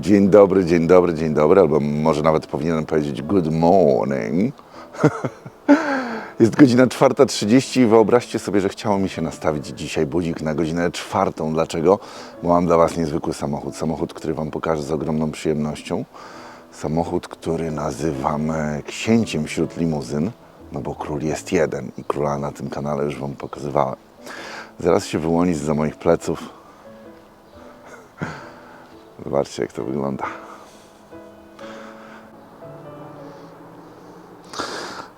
Dzień dobry, dzień dobry, dzień dobry, albo może nawet powinienem powiedzieć good morning. Jest godzina 4.30 i wyobraźcie sobie, że chciało mi się nastawić dzisiaj budzik na godzinę czwartą. Dlaczego? Bo mam dla Was niezwykły samochód. Samochód, który Wam pokażę z ogromną przyjemnością. Samochód, który nazywam e, księciem wśród limuzyn, no bo król jest jeden i króla na tym kanale już Wam pokazywałem. Zaraz się wyłoni za moich pleców. Zobaczcie, jak to wygląda.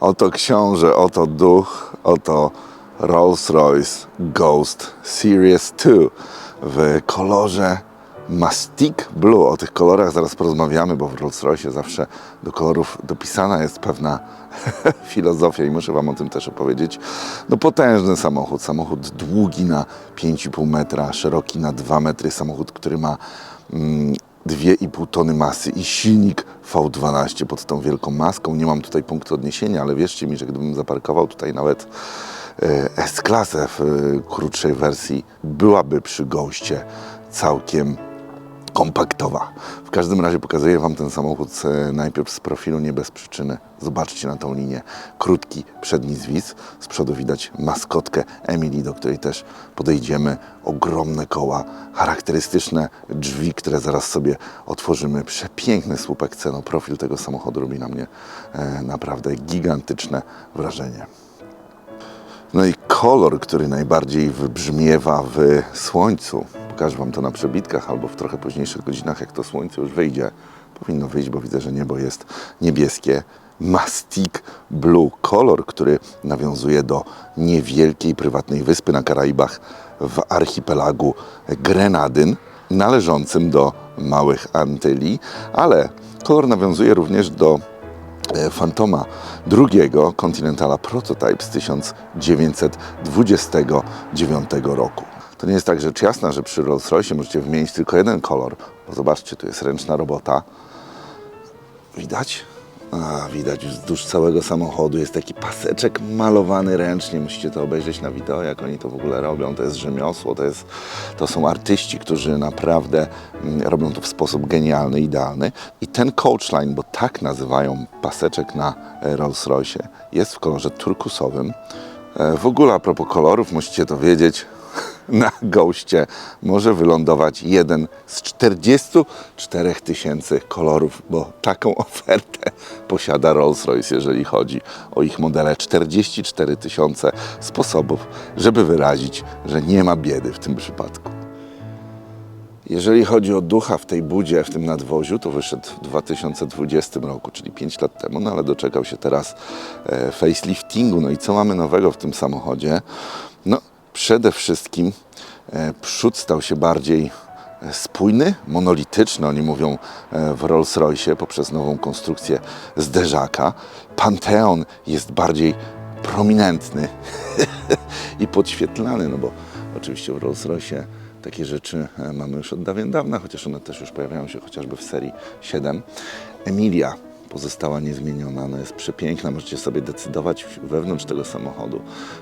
Oto książę, oto duch, oto Rolls-Royce Ghost Series 2 w kolorze Mastic Blue. O tych kolorach zaraz porozmawiamy, bo w Rolls-Royce zawsze do kolorów dopisana jest pewna filozofia i muszę Wam o tym też opowiedzieć. No potężny samochód, samochód długi na 5,5 metra, szeroki na 2 metry, samochód, który ma 2,5 tony masy i silnik V12 pod tą wielką maską. Nie mam tutaj punktu odniesienia, ale wierzcie mi, że gdybym zaparkował tutaj nawet e, S-klasę w e, krótszej wersji, byłaby przy goście całkiem kompaktowa. W każdym razie pokazuję Wam ten samochód e, najpierw z profilu, nie bez przyczyny. Zobaczcie na tą linię. Krótki przedni zwis. Z przodu widać maskotkę Emily, do której też podejdziemy. Ogromne koła, charakterystyczne drzwi, które zaraz sobie otworzymy. Przepiękny słupek ceno. Profil tego samochodu robi na mnie e, naprawdę gigantyczne wrażenie. No i kolor, który najbardziej wybrzmiewa w słońcu. Pokażę Wam to na przebitkach albo w trochę późniejszych godzinach, jak to słońce już wyjdzie. Powinno wyjść, bo widzę, że niebo jest niebieskie. Mastic Blue kolor, który nawiązuje do niewielkiej prywatnej wyspy na Karaibach w archipelagu Grenadyn, należącym do Małych Antyli, ale kolor nawiązuje również do e, Fantoma II Continentala Prototype z 1929 roku. To nie jest tak rzecz jasna, że przy Rolls-Royce możecie wymienić tylko jeden kolor, bo zobaczcie, tu jest ręczna robota. Widać? A, widać wzdłuż całego samochodu jest taki paseczek malowany ręcznie. Musicie to obejrzeć na wideo, jak oni to w ogóle robią. To jest rzemiosło, to, jest, to są artyści, którzy naprawdę mm, robią to w sposób genialny, idealny. I ten Coachline, bo tak nazywają paseczek na e, Rolls-Royce, jest w kolorze turkusowym. E, W ogóle a propos kolorów, musicie to wiedzieć, na goście może wylądować jeden z 44 tysięcy kolorów, bo taką ofertę posiada Rolls-Royce, jeżeli chodzi o ich modele. 44 tysiące sposobów, żeby wyrazić, że nie ma biedy w tym przypadku. Jeżeli chodzi o ducha w tej budzie, w tym nadwoziu, to wyszedł w 2020 roku, czyli 5 lat temu, no ale doczekał się teraz e, faceliftingu. No i co mamy nowego w tym samochodzie? Przede wszystkim e, przód stał się bardziej e, spójny, monolityczny, oni mówią e, w Rolls-Royce poprzez nową konstrukcję zderzaka. Panteon jest bardziej prominentny i podświetlany, no bo oczywiście w Rolls-Royce takie rzeczy mamy już od dawien dawna, chociaż one też już pojawiają się chociażby w serii 7. Emilia pozostała niezmieniona, ona jest przepiękna, możecie sobie decydować wewnątrz tego samochodu,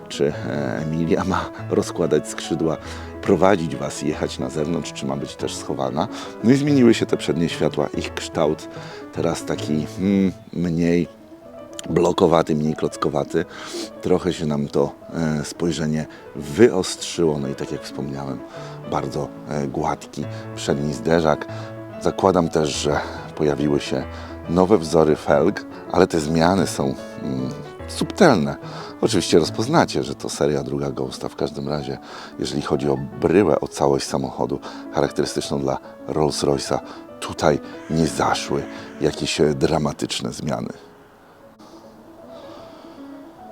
czy e, Emilia ma rozkładać skrzydła, prowadzić Was i jechać na zewnątrz, czy ma być też schowana. No i zmieniły się te przednie światła, ich kształt teraz taki mm, mniej blokowaty, mniej klockowaty. Trochę się nam to e, spojrzenie wyostrzyło. No i tak jak wspomniałem, bardzo e, gładki przedni zderzak. Zakładam też, że pojawiły się nowe wzory felg, ale te zmiany są mm, subtelne. Oczywiście rozpoznacie, że to seria druga Ghosta. W każdym razie, jeżeli chodzi o bryłę, o całość samochodu charakterystyczną dla Rolls-Royce'a, tutaj nie zaszły jakieś e, dramatyczne zmiany.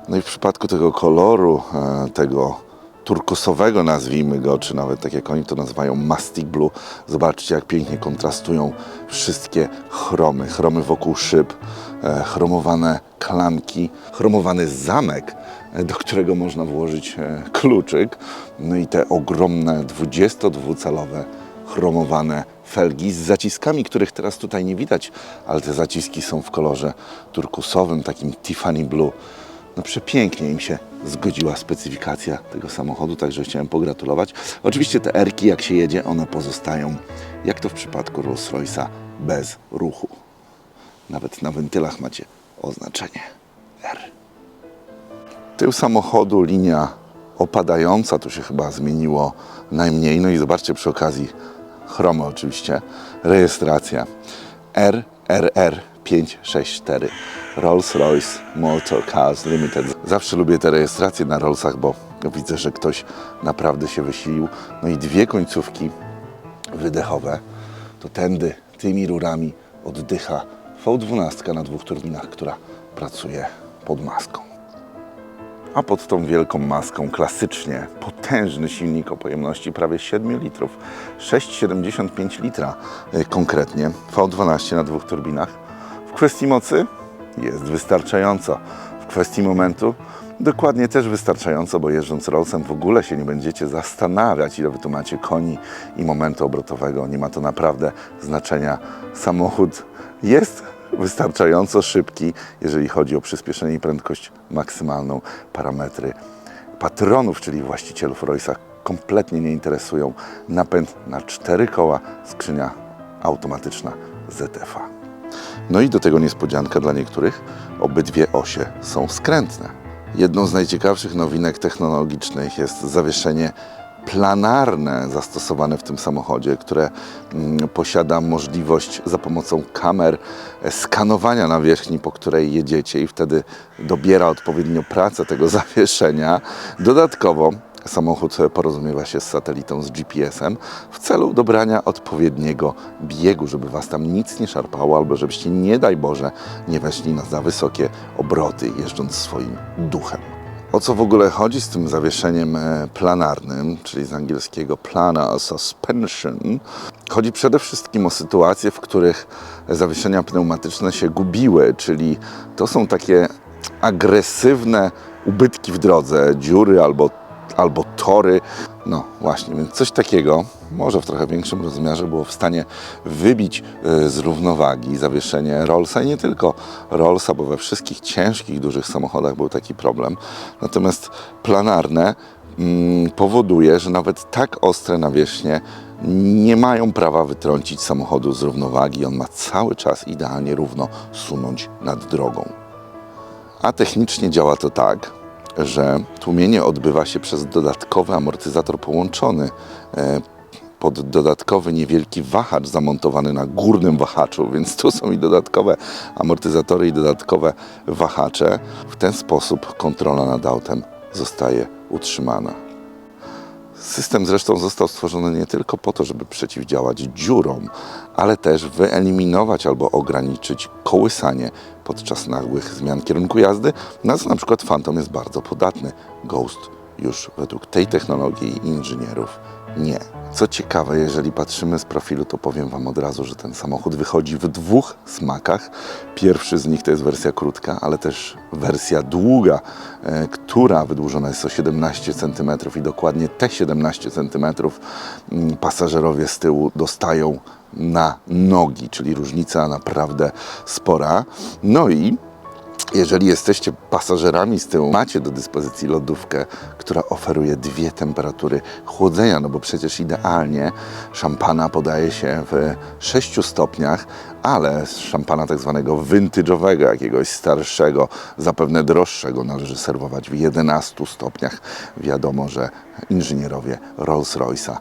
No i w przypadku tego koloru, e, tego turkusowego nazwijmy go, czy nawet tak jak oni to nazywają Mastic Blue, zobaczcie jak pięknie kontrastują wszystkie chromy. Chromy wokół szyb, e, chromowane klamki, chromowany zamek, e, do którego można włożyć e, kluczyk, no i te ogromne 22-calowe chromowane felgi z zaciskami, których teraz tutaj nie widać, ale te zaciski są w kolorze turkusowym, takim Tiffany Blue. No przepięknie im się zgodziła specyfikacja tego samochodu, także chciałem pogratulować. Oczywiście te erki, jak się jedzie, one pozostają, jak to w przypadku Rolls-Royce'a, bez ruchu. Nawet na wentylach macie oznaczenie R. Tył samochodu, linia opadająca, tu się chyba zmieniło najmniej. No i zobaczcie przy okazji, chromy oczywiście, rejestracja RRR 564 Rolls-Royce Motor Cars Limited. Zawsze lubię te rejestracje na Rollsach, bo widzę, że ktoś naprawdę się wysilił. No i dwie końcówki wydechowe, to tędy tymi rurami oddycha V12 na dwóch turbinach, która pracuje pod maską. A pod tą wielką maską klasycznie potężny silnik o pojemności prawie 7 litrów. 6,75 litra y, konkretnie. V12 na dwóch turbinach. W kwestii mocy jest wystarczająco. W kwestii momentu dokładnie też wystarczająco, bo jeżdżąc Rollsem w ogóle się nie będziecie zastanawiać, ile wy tu macie koni i momentu obrotowego. Nie ma to naprawdę znaczenia. Samochód jest wystarczająco szybki, jeżeli chodzi o przyspieszenie i prędkość maksymalną. Parametry patronów, czyli właścicielów Roysa, kompletnie nie interesują. Napęd na cztery koła, skrzynia automatyczna ZF-a. No i do tego niespodzianka dla niektórych, obydwie osie są skrętne. Jedną z najciekawszych nowinek technologicznych jest zawieszenie planarne zastosowane w tym samochodzie, które mm, posiada możliwość za pomocą kamer skanowania nawierzchni, po której jedziecie i wtedy dobiera odpowiednio pracę tego zawieszenia. Dodatkowo samochód porozumiewa się z satelitą, z GPS-em w celu dobrania odpowiedniego biegu, żeby Was tam nic nie szarpało albo żebyście, nie daj Boże, nie weszli na za wysokie obroty jeżdżąc swoim duchem. O co w ogóle chodzi z tym zawieszeniem e, planarnym, czyli z angielskiego plana suspension? Chodzi przede wszystkim o sytuacje, w których zawieszenia pneumatyczne się gubiły, czyli to są takie agresywne ubytki w drodze, dziury albo, albo tory. No właśnie, więc coś takiego, może w trochę większym rozmiarze, było w stanie wybić e, z równowagi zawieszenie Rollsa i nie tylko Rollsa, bo we wszystkich ciężkich, dużych samochodach był taki problem. Natomiast planarne mm, powoduje, że nawet tak ostre nawierzchnie nie mają prawa wytrącić samochodu z równowagi. On ma cały czas idealnie równo sunąć nad drogą. A technicznie działa to tak, że tłumienie odbywa się przez dodatkowy amortyzator połączony e, pod dodatkowy niewielki wahacz zamontowany na górnym wahaczu, więc tu są i dodatkowe amortyzatory i dodatkowe wahacze. W ten sposób kontrola nad autem zostaje utrzymana. System zresztą został stworzony nie tylko po to, żeby przeciwdziałać dziurom, ale też wyeliminować albo ograniczyć kołysanie podczas nagłych zmian kierunku jazdy, na co na przykład Phantom jest bardzo podatny. Ghost już według tej technologii inżynierów nie. Co ciekawe, jeżeli patrzymy z profilu, to powiem Wam od razu, że ten samochód wychodzi w dwóch smakach. Pierwszy z nich to jest wersja krótka, ale też wersja długa, e, która wydłużona jest o 17 cm i dokładnie te 17 cm mm, pasażerowie z tyłu dostają na nogi, czyli różnica naprawdę spora. No i jeżeli jesteście pasażerami z tyłu, macie do dyspozycji lodówkę, która oferuje dwie temperatury chłodzenia, no bo przecież idealnie szampana podaje się w 6 stopniach, ale szampana tak zwanego vintage'owego, jakiegoś starszego, zapewne droższego należy serwować w 11 stopniach. Wiadomo, że inżynierowie Rolls-Royce'a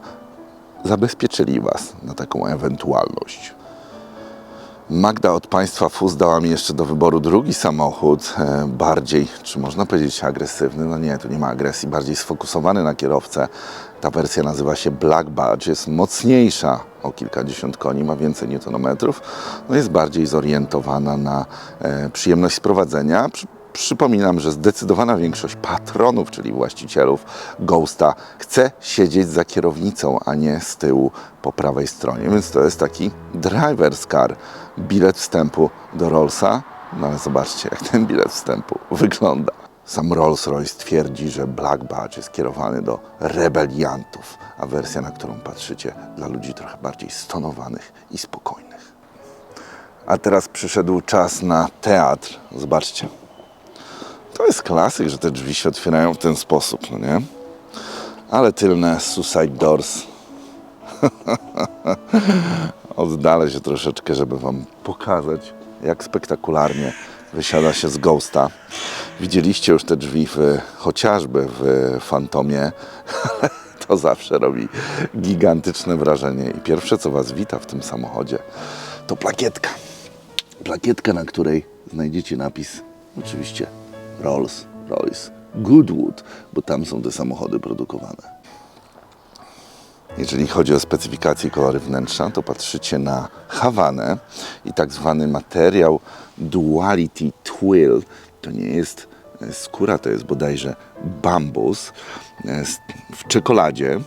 zabezpieczyli Was na taką ewentualność. Magda od państwa FUS dała mi jeszcze do wyboru drugi samochód, e, bardziej, czy można powiedzieć agresywny? No nie, tu nie ma agresji, bardziej sfokusowany na kierowcę. Ta wersja nazywa się Black Badge, jest mocniejsza o kilkadziesiąt koni, ma więcej newtonometrów, no jest bardziej zorientowana na e, przyjemność sprowadzenia. Przy, Przypominam, że zdecydowana większość patronów, czyli właścicielów Ghosta, chce siedzieć za kierownicą, a nie z tyłu po prawej stronie. Więc to jest taki driver's car, bilet wstępu do Rollsa. No ale zobaczcie, jak ten bilet wstępu wygląda. Sam Rolls-Royce twierdzi, że Black Badge jest kierowany do rebeliantów, a wersja, na którą patrzycie, dla ludzi trochę bardziej stonowanych i spokojnych. A teraz przyszedł czas na teatr. Zobaczcie. To jest klasyk, że te drzwi się otwierają w ten sposób, no nie? Ale tylne Suicide Doors. Oddalę się troszeczkę, żeby Wam pokazać, jak spektakularnie wysiada się z Ghosta. Widzieliście już te drzwi w, chociażby w Fantomie. to zawsze robi gigantyczne wrażenie. I pierwsze, co Was wita w tym samochodzie, to plakietka. Plakietka, na której znajdziecie napis, oczywiście Rolls Royce Goodwood, bo tam są te samochody produkowane. Jeżeli chodzi o specyfikację kolory wnętrza, to patrzycie na Hawanę i tak zwany materiał Duality Twill. To nie jest e, skóra, to jest bodajże bambus e, w czekoladzie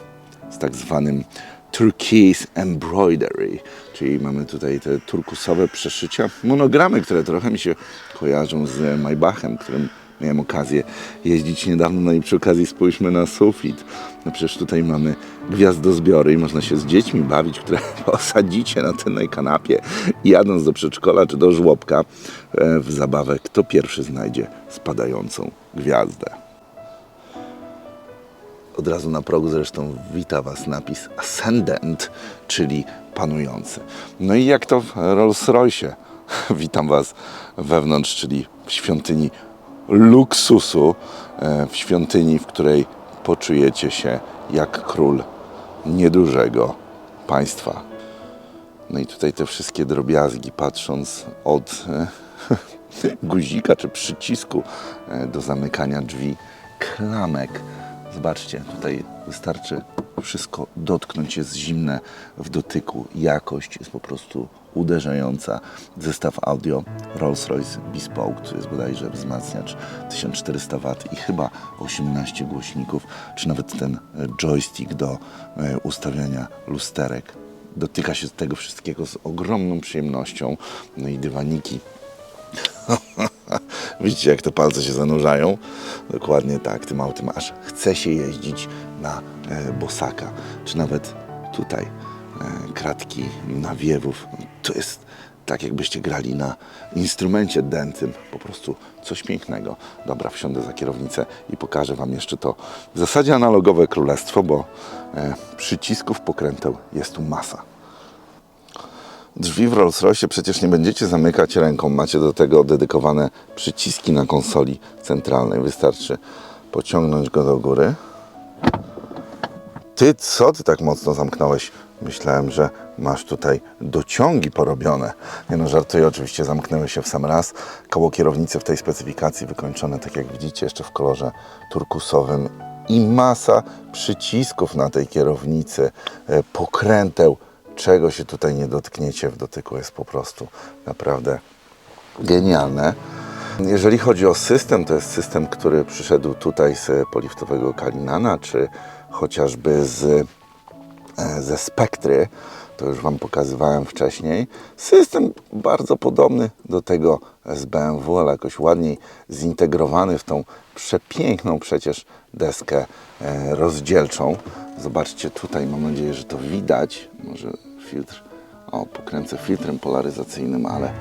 z tak zwanym turquoise embroidery, czyli mamy tutaj te turkusowe przeszycia, monogramy, które trochę mi się kojarzą z Maybachem, którym miałem okazję jeździć niedawno, no i przy okazji spójrzmy na sufit. No przecież tutaj mamy gwiazdozbiory i można się z dziećmi bawić, które osadzicie na tylnej kanapie jadąc do przedszkola czy do żłobka e, w zabawę, kto pierwszy znajdzie spadającą gwiazdę. Od razu na progu zresztą wita Was napis Ascendant, czyli panujący. No i jak to w Rolls Royce. Witam Was wewnątrz, czyli w świątyni luksusu, e, w świątyni, w której poczujecie się jak król niedużego państwa. No i tutaj te wszystkie drobiazgi, patrząc od e, guzika czy przycisku e, do zamykania drzwi, klamek. Zobaczcie, tutaj wystarczy wszystko dotknąć, jest zimne w dotyku. Jakość jest po prostu uderzająca. Zestaw audio Rolls-Royce Bespoke, to jest bodajże wzmacniacz 1400 W i chyba 18 głośników, czy nawet ten e, joystick do e, ustawiania lusterek. Dotyka się tego wszystkiego z ogromną przyjemnością. No i dywaniki Widzicie, jak te palce się zanurzają? Dokładnie tak, tym autem aż chce się jeździć na e, bosaka, czy nawet tutaj e, kratki nawiewów. To jest tak, jakbyście grali na instrumencie dętym, po prostu coś pięknego. Dobra, wsiądę za kierownicę i pokażę Wam jeszcze to w zasadzie analogowe królestwo, bo e, przycisków pokręteł jest tu masa. Drzwi w Rolls Royce przecież nie będziecie zamykać ręką. Macie do tego dedykowane przyciski na konsoli centralnej. Wystarczy pociągnąć go do góry. Ty co ty tak mocno zamknąłeś? Myślałem, że masz tutaj dociągi porobione. Nie no, żartuję, oczywiście zamknęły się w sam raz. Koło kierownicy w tej specyfikacji wykończone, tak jak widzicie, jeszcze w kolorze turkusowym i masa przycisków na tej kierownicy, e, pokręteł, czego się tutaj nie dotkniecie w dotyku jest po prostu naprawdę genialne. Jeżeli chodzi o system, to jest system, który przyszedł tutaj z poliftowego Kalinana, czy chociażby z, e, ze Spektry. To już Wam pokazywałem wcześniej. System bardzo podobny do tego z BMW, ale jakoś ładniej zintegrowany w tą przepiękną przecież deskę e, rozdzielczą. Zobaczcie tutaj, mam nadzieję, że to widać. Może filtr, o pokręcę filtrem polaryzacyjnym, ale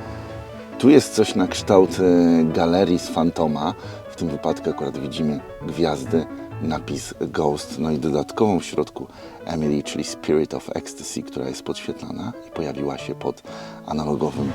tu jest coś na kształt e, galerii z Fantoma. W tym wypadku akurat widzimy gwiazdy, napis Ghost, no i dodatkową w środku Emily, czyli Spirit of Ecstasy, która jest podświetlana i pojawiła się pod analogowym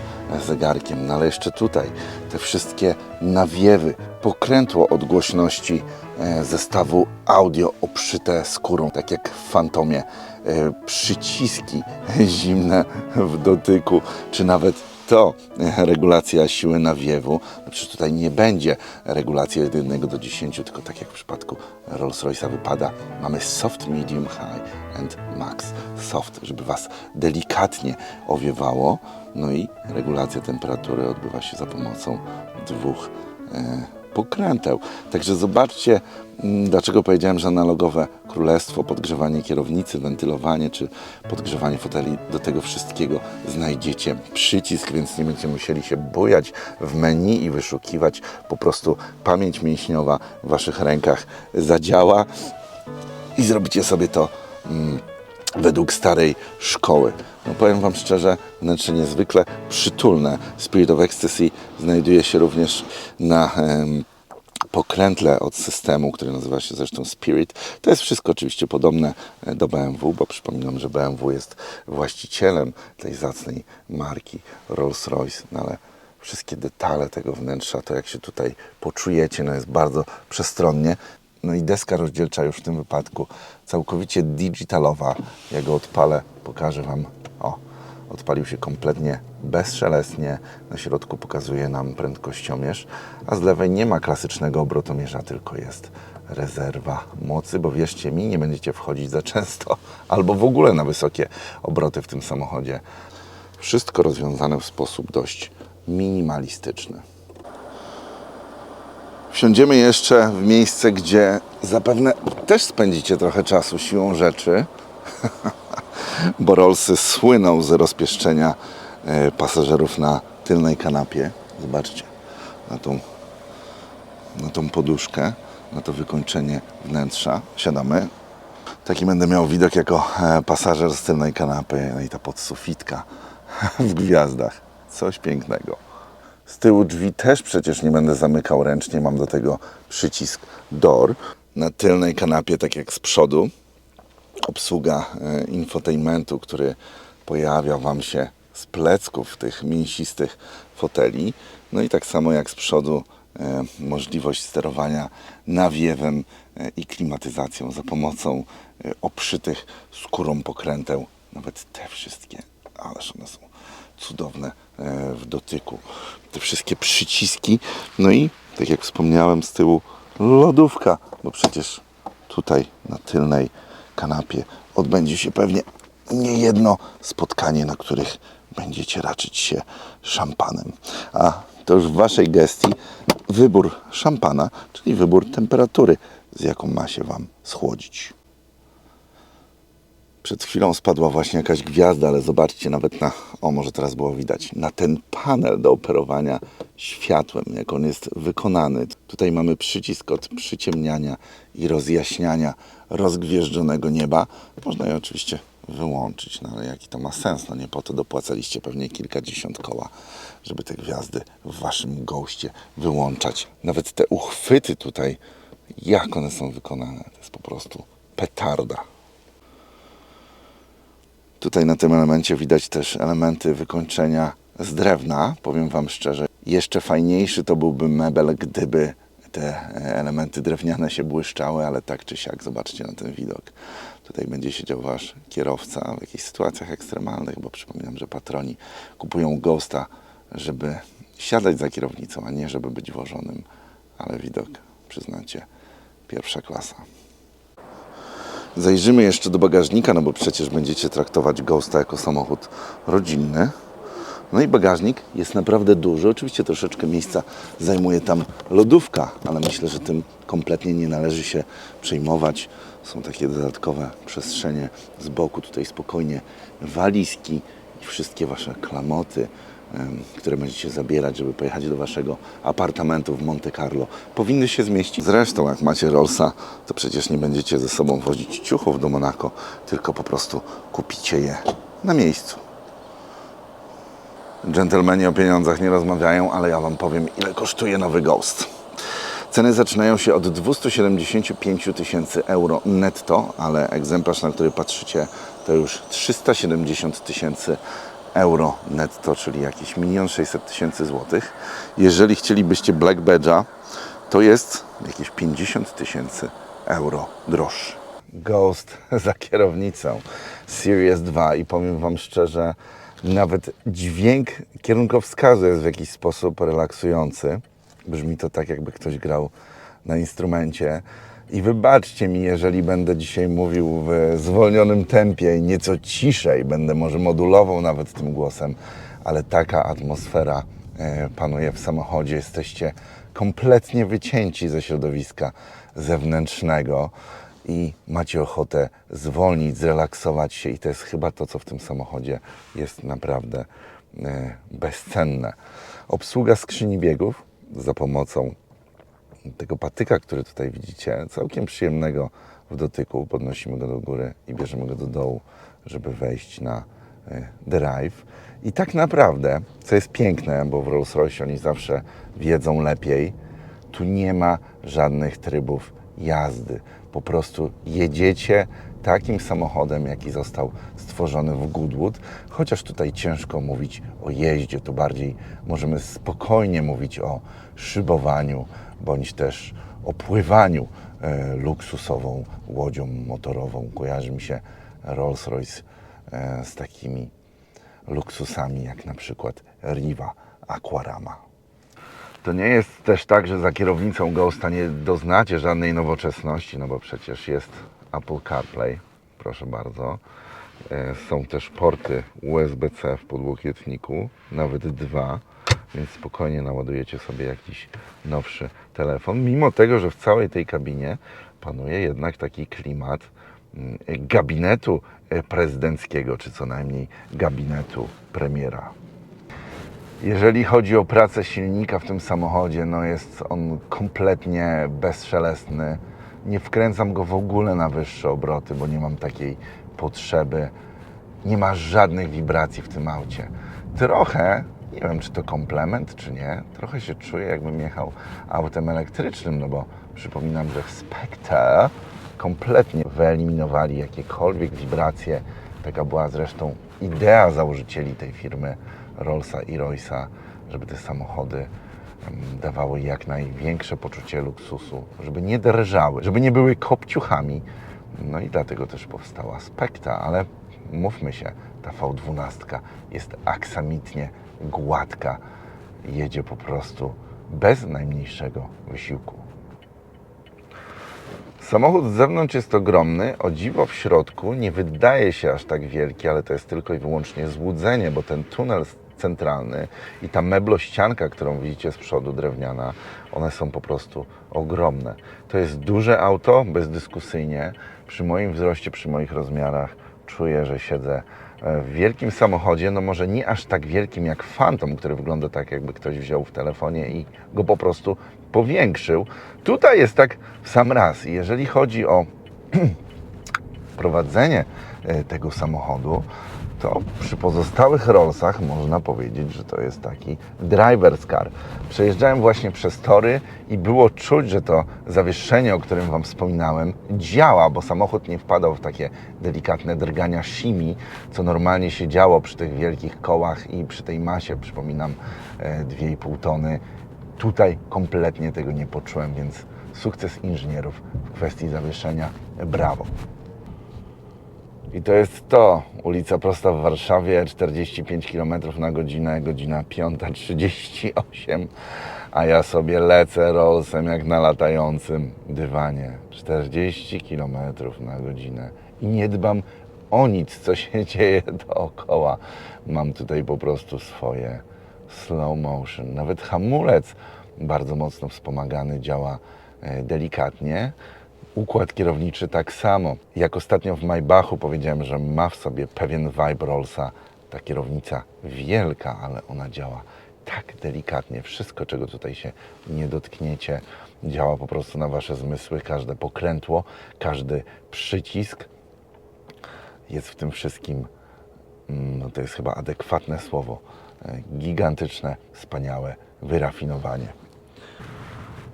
zegarkiem. No ale jeszcze tutaj te wszystkie nawiewy, pokrętło od głośności e, zestawu audio obszyte skórą, tak jak w Fantomie. E, Przyciski zimne w dotyku, czy nawet to regulacja siły nawiewu. Przecież tutaj nie będzie regulacji od 1 do 10, tylko tak jak w przypadku Rolls-Royce'a wypada, mamy soft, medium, high and max soft, żeby Was delikatnie owiewało. No i regulacja temperatury odbywa się za pomocą dwóch e, pokręteł. Także zobaczcie, mm, dlaczego powiedziałem, że analogowe królestwo, podgrzewanie kierownicy, wentylowanie czy podgrzewanie foteli, do tego wszystkiego znajdziecie przycisk, więc nie będziecie musieli się bojać w menu i wyszukiwać. Po prostu pamięć mięśniowa w Waszych rękach zadziała i zrobicie sobie to mm, według starej szkoły. No powiem Wam szczerze, wnętrze niezwykle przytulne. Spirit of Ecstasy znajduje się również na em, pokrętle od systemu, który nazywa się zresztą Spirit. To jest wszystko oczywiście podobne e, do BMW, bo przypominam, że BMW jest właścicielem tej zacnej marki Rolls-Royce, no ale wszystkie detale tego wnętrza, to jak się tutaj poczujecie, no jest bardzo przestronnie. No i deska rozdzielcza już w tym wypadku całkowicie digitalowa. Ja go odpalę, pokażę Wam. Odpalił się kompletnie bezszelestnie. Na środku pokazuje nam prędkościomierz, a z lewej nie ma klasycznego obrotomierza, tylko jest rezerwa mocy, bo wierzcie mi, nie będziecie wchodzić za często albo w ogóle na wysokie obroty w tym samochodzie. Wszystko rozwiązane w sposób dość minimalistyczny. Wsiądziemy jeszcze w miejsce, gdzie zapewne też spędzicie trochę czasu siłą rzeczy, bo Rollsy słyną z rozpieszczenia e, pasażerów na tylnej kanapie. Zobaczcie na tą, na tą poduszkę, na to wykończenie wnętrza. Siadamy. Taki będę miał widok jako e, pasażer z tylnej kanapy. No i ta podsufitka w gwiazdach. Coś pięknego. Z tyłu drzwi też przecież nie będę zamykał ręcznie. Mam do tego przycisk door. Na tylnej kanapie, tak jak z przodu, obsługa e, infotainmentu, który pojawia Wam się z plecków tych mięsistych foteli. No i tak samo jak z przodu e, możliwość sterowania nawiewem e, i klimatyzacją za pomocą obszytych skórą pokręteł. Nawet te wszystkie, ależ one są cudowne w dotyku. Te wszystkie przyciski. No i tak jak wspomniałem z tyłu lodówka, bo przecież tutaj na tylnej kanapie odbędzie się pewnie niejedno spotkanie, na których będziecie raczyć się szampanem. A to już w Waszej gestii wybór szampana, czyli wybór temperatury, z jaką ma się Wam schłodzić. Przed chwilą spadła właśnie jakaś gwiazda, ale zobaczcie nawet na, o może teraz było widać, na ten panel do operowania światłem, jak on jest wykonany. Tutaj mamy przycisk od przyciemniania i rozjaśniania rozgwieżdżonego nieba. Można je oczywiście wyłączyć, no ale jaki to ma sens? No nie po to dopłacaliście pewnie kilkadziesiąt koła, żeby te gwiazdy w waszym goście wyłączać. Nawet te uchwyty tutaj, jak one są wykonane, to jest po prostu petarda. Tutaj na tym elemencie widać też elementy wykończenia z drewna. Powiem Wam szczerze, jeszcze fajniejszy to byłby mebel, gdyby te e, elementy drewniane się błyszczały, ale tak czy siak, zobaczcie na ten widok. Tutaj będzie siedział Wasz kierowca w jakichś sytuacjach ekstremalnych, bo przypominam, że patroni kupują Ghosta, żeby siadać za kierownicą, a nie żeby być wożonym. Ale widok, przyznacie, pierwsza klasa. Zajrzymy jeszcze do bagażnika, no bo przecież będziecie traktować Ghosta jako samochód rodzinny. No i bagażnik jest naprawdę duży. Oczywiście troszeczkę miejsca zajmuje tam lodówka, ale myślę, że tym kompletnie nie należy się przejmować. Są takie dodatkowe przestrzenie z boku, tutaj spokojnie walizki i wszystkie Wasze klamoty, które będziecie zabierać, żeby pojechać do Waszego apartamentu w Monte Carlo. Powinny się zmieścić. Zresztą, jak macie Rollsa, to przecież nie będziecie ze sobą wozić ciuchów do Monako, tylko po prostu kupicie je na miejscu. Dżentelmeni o pieniądzach nie rozmawiają, ale ja Wam powiem, ile kosztuje nowy Ghost. Ceny zaczynają się od 275 tysięcy euro netto, ale egzemplarz, na który patrzycie, to już 370 tysięcy euro netto, czyli jakieś 1 600 tysięcy złotych. Jeżeli chcielibyście Black Badge'a, to jest jakieś 50 tysięcy euro droższy. Ghost za kierownicą Series 2 i powiem Wam szczerze, nawet dźwięk kierunkowskazu jest w jakiś sposób relaksujący. Brzmi to tak, jakby ktoś grał na instrumencie. I wybaczcie mi, jeżeli będę dzisiaj mówił w zwolnionym tempie i nieco ciszej, będę może modulował nawet tym głosem, ale taka atmosfera e, panuje w samochodzie. Jesteście kompletnie wycięci ze środowiska zewnętrznego i macie ochotę zwolnić, zrelaksować się i to jest chyba to, co w tym samochodzie jest naprawdę e, bezcenne. Obsługa skrzyni biegów za pomocą tego patyka, który tutaj widzicie, całkiem przyjemnego w dotyku. Podnosimy go do góry i bierzemy go do dołu, żeby wejść na e, drive. I tak naprawdę, co jest piękne, bo w Rolls Royce oni zawsze wiedzą lepiej, Tu nie ma żadnych trybów jazdy. Po prostu jedziecie takim samochodem, jaki został stworzony w Goodwood, chociaż tutaj ciężko mówić o jeździe, tu bardziej możemy spokojnie mówić o szybowaniu bądź też o pływaniu e, luksusową łodzią motorową. Kojarzy mi się Rolls-Royce e, z takimi luksusami jak na przykład Riva Aquarama. To nie jest też tak, że za kierownicą Ghosta nie doznacie żadnej nowoczesności, no bo przecież jest Apple CarPlay, proszę bardzo. E, Są też porty USB-C w podłokietniku, nawet dwa, więc spokojnie naładujecie sobie jakiś nowszy telefon, mimo tego, że w całej tej kabinie panuje jednak taki klimat mm, gabinetu e, prezydenckiego, czy co najmniej gabinetu premiera. Jeżeli chodzi o pracę silnika w tym samochodzie, no jest on kompletnie bezszelestny. Nie wkręcam go w ogóle na wyższe obroty, bo nie mam takiej potrzeby. Nie ma żadnych wibracji w tym aucie. Trochę, nie wiem czy to komplement, czy nie, trochę się czuję jakbym jechał autem elektrycznym, no bo przypominam, że w Spectre kompletnie wyeliminowali jakiekolwiek wibracje. Taka była zresztą idea założycieli tej firmy Rollsa i Royce'a, żeby te samochody dawały jak największe poczucie luksusu, żeby nie drżały, żeby nie były kopciuchami. No i dlatego też powstała Spectra, ale mówmy się, ta V12 jest aksamitnie gładka, jedzie po prostu bez najmniejszego wysiłku. Samochód z zewnątrz jest ogromny, o dziwo w środku nie wydaje się aż tak wielki, ale to jest tylko i wyłącznie złudzenie, bo ten tunel centralny i ta meblościanka, którą widzicie z przodu, drewniana, one są po prostu ogromne. To jest duże auto, bezdyskusyjnie. Przy moim wzroście, przy moich rozmiarach czuję, że siedzę w wielkim samochodzie, no może nie aż tak wielkim jak Phantom, który wygląda tak, jakby ktoś wziął w telefonie i go po prostu powiększył. Tutaj jest tak w sam raz. Jeżeli chodzi o prowadzenie e, tego samochodu, to przy pozostałych Rollsach można powiedzieć, że to jest taki driver's car. Przejeżdżałem właśnie przez tory i było czuć, że to zawieszenie, o którym Wam wspominałem, działa, bo samochód nie wpadał w takie delikatne drgania shimi, co normalnie się działo przy tych wielkich kołach i przy tej masie, przypominam, e, 2,5 tony. Tutaj kompletnie tego nie poczułem, więc sukces inżynierów w kwestii zawieszenia. Brawo. I to jest to. Ulica Prosta w Warszawie, 45 km na godzinę, godzina 5.38, a ja sobie lecę Rollsem jak na latającym dywanie. 40 km na godzinę i nie dbam o nic, co się dzieje dookoła. Mam tutaj po prostu swoje slow motion. Nawet hamulec bardzo mocno wspomagany działa e, delikatnie. Układ kierowniczy tak samo. Jak ostatnio w Maybachu powiedziałem, że ma w sobie pewien vibe Rollsa. Ta kierownica wielka, ale ona działa tak delikatnie. Wszystko, czego tutaj się nie dotkniecie, działa po prostu na Wasze zmysły. Każde pokrętło, każdy przycisk jest w tym wszystkim, mm, no to jest chyba adekwatne słowo, e, gigantyczne, wspaniałe wyrafinowanie.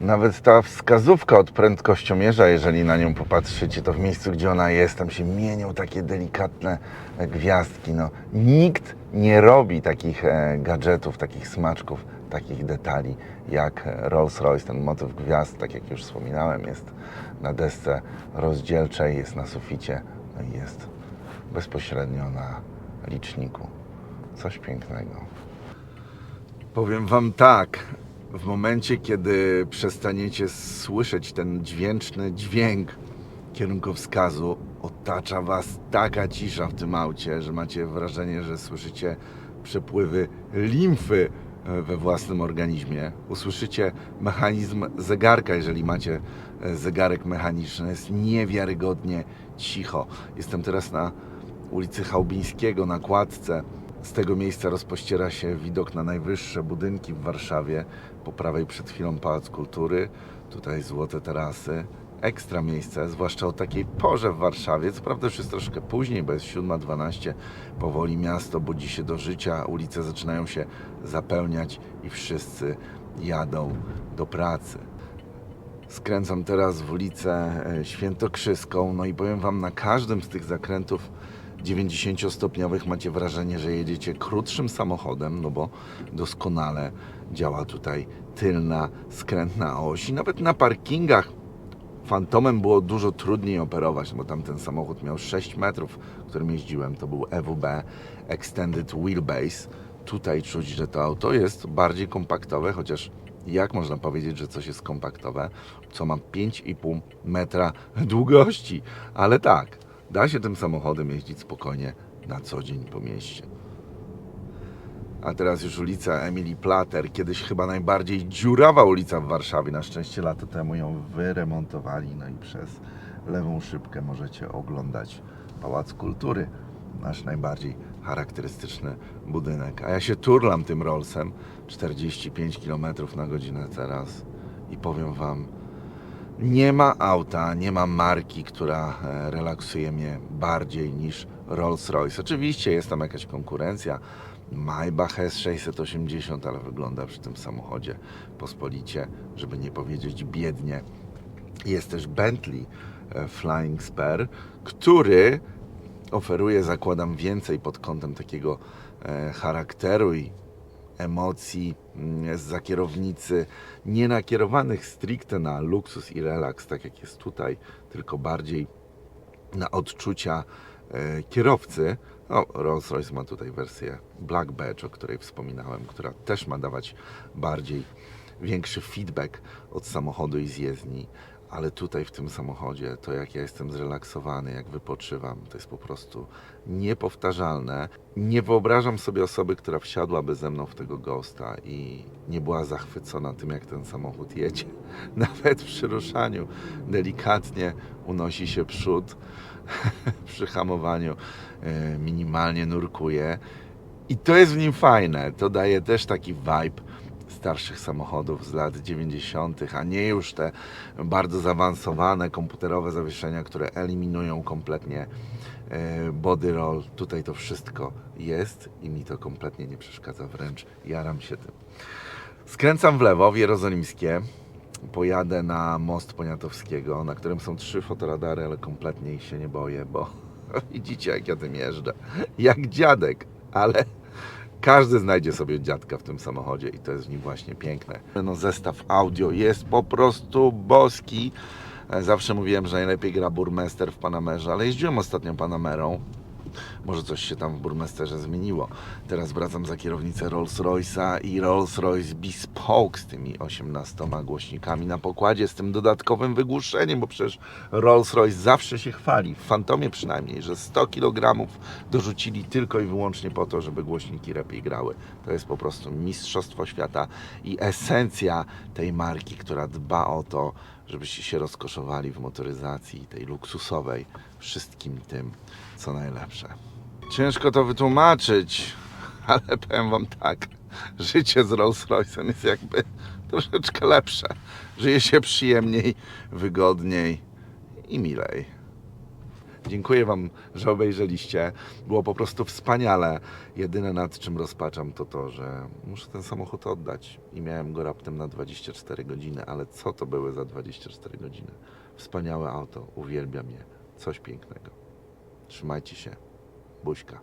Nawet ta wskazówka od prędkościomierza, jeżeli na nią popatrzycie, to w miejscu, gdzie ona jest, tam się mienią takie delikatne e, gwiazdki. No, nikt nie robi takich e, gadżetów, takich smaczków, takich detali jak Rolls-Royce. Ten motyw gwiazd, tak jak już wspominałem, jest na desce rozdzielczej, jest na suficie, no i jest bezpośrednio na liczniku. Coś pięknego. Powiem Wam tak. W momencie, kiedy przestaniecie słyszeć ten dźwięczny dźwięk kierunkowskazu, otacza Was taka cisza w tym aucie, że macie wrażenie, że słyszycie przepływy limfy e, we własnym organizmie. Usłyszycie mechanizm zegarka, jeżeli macie e, zegarek mechaniczny. Jest niewiarygodnie cicho. Jestem teraz na ulicy Chałbińskiego, na kładce. Z tego miejsca rozpościera się widok na najwyższe budynki w Warszawie. Po prawej przed chwilą Pałac Kultury, tutaj złote tarasy. Ekstra miejsce, zwłaszcza o takiej porze w Warszawie. Co prawda już jest troszkę później, bo jest 7.12. Powoli miasto budzi się do życia, ulice zaczynają się zapełniać i wszyscy jadą do pracy. Skręcam teraz w ulicę e, Świętokrzyską, no i powiem Wam, na każdym z tych zakrętów 90-stopniowych macie wrażenie, że jedziecie krótszym samochodem, no bo doskonale działa tutaj tylna skrętna oś i nawet na parkingach Fantomem było dużo trudniej operować, bo tamten samochód miał 6 metrów, którym jeździłem. To był EWB Extended Wheelbase. Tutaj czuć, że to auto jest bardziej kompaktowe, chociaż jak można powiedzieć, że coś jest kompaktowe, co ma 5,5 metra długości. Ale tak, da się tym samochodem jeździć spokojnie na co dzień po mieście. A teraz już ulica Emilii Plater, kiedyś chyba najbardziej dziurawa ulica w Warszawie. Na szczęście lata temu ją wyremontowali, no i przez lewą szybkę możecie oglądać Pałac Kultury, nasz najbardziej charakterystyczny budynek. A ja się turlam tym Rollsem, 45 km na godzinę teraz i powiem Wam, nie ma auta, nie ma marki, która e, relaksuje mnie bardziej niż Rolls-Royce. Oczywiście jest tam jakaś konkurencja. Maybach S680, ale wygląda przy tym samochodzie pospolicie, żeby nie powiedzieć biednie. Jest też Bentley e, Flying Spur, który oferuje, zakładam, więcej pod kątem takiego e, charakteru i emocji mm, z kierownicy, nie nakierowanych stricte na luksus i relaks, tak jak jest tutaj, tylko bardziej na odczucia e, kierowcy. No, Rolls-Royce ma tutaj wersję Black Badge, o której wspominałem, która też ma dawać bardziej większy feedback od samochodu i z jezdni, ale tutaj w tym samochodzie to jak ja jestem zrelaksowany, jak wypoczywam, to jest po prostu niepowtarzalne. Nie wyobrażam sobie osoby, która wsiadłaby ze mną w tego Ghosta i nie była zachwycona tym, jak ten samochód jedzie. Nawet przy ruszaniu delikatnie unosi się przód, przy hamowaniu e, minimalnie nurkuje. I to jest w nim fajne. To daje też taki vibe starszych samochodów z lat 90., a nie już te bardzo zaawansowane komputerowe zawieszenia, które eliminują kompletnie e, body roll. Tutaj to wszystko jest i mi to kompletnie nie przeszkadza, wręcz jaram się tym. Skręcam w lewo, w Jerozolimskie. Pojadę na most Poniatowskiego, na którym są trzy fotoradary, ale kompletnie ich się nie boję, bo widzicie jak ja tym jeżdżę. Jak dziadek, ale każdy znajdzie sobie dziadka w tym samochodzie i to jest w nim właśnie piękne. No zestaw audio jest po prostu boski. E, Zawsze mówiłem, że najlepiej gra Burmester w Panamerze, ale jeździłem ostatnio Panamerą. Może coś się tam w Burmesterze zmieniło. Teraz wracam za kierownicę Rolls-Royce'a i Rolls-Royce Bespoke z tymi 18 głośnikami na pokładzie, z tym dodatkowym wygłuszeniem, bo przecież Rolls-Royce zawsze się chwali, w Fantomie przynajmniej, że 100 kg dorzucili tylko i wyłącznie po to, żeby głośniki lepiej grały. To jest po prostu mistrzostwo świata i esencja tej marki, która dba o to, żebyście się rozkoszowali w motoryzacji tej luksusowej, wszystkim tym, co najlepsze. Ciężko to wytłumaczyć, ale powiem Wam tak, życie z Rolls Royce'em jest jakby troszeczkę lepsze. Żyje się przyjemniej, wygodniej i milej. Dziękuję Wam, że obejrzeliście. Było po prostu wspaniale. Jedyne nad czym rozpaczam to to, że muszę ten samochód oddać i miałem go raptem na 24 godziny, ale co to były za 24 godziny? Wspaniałe auto, uwielbiam je. Coś pięknego. Trzymajcie się. buscar.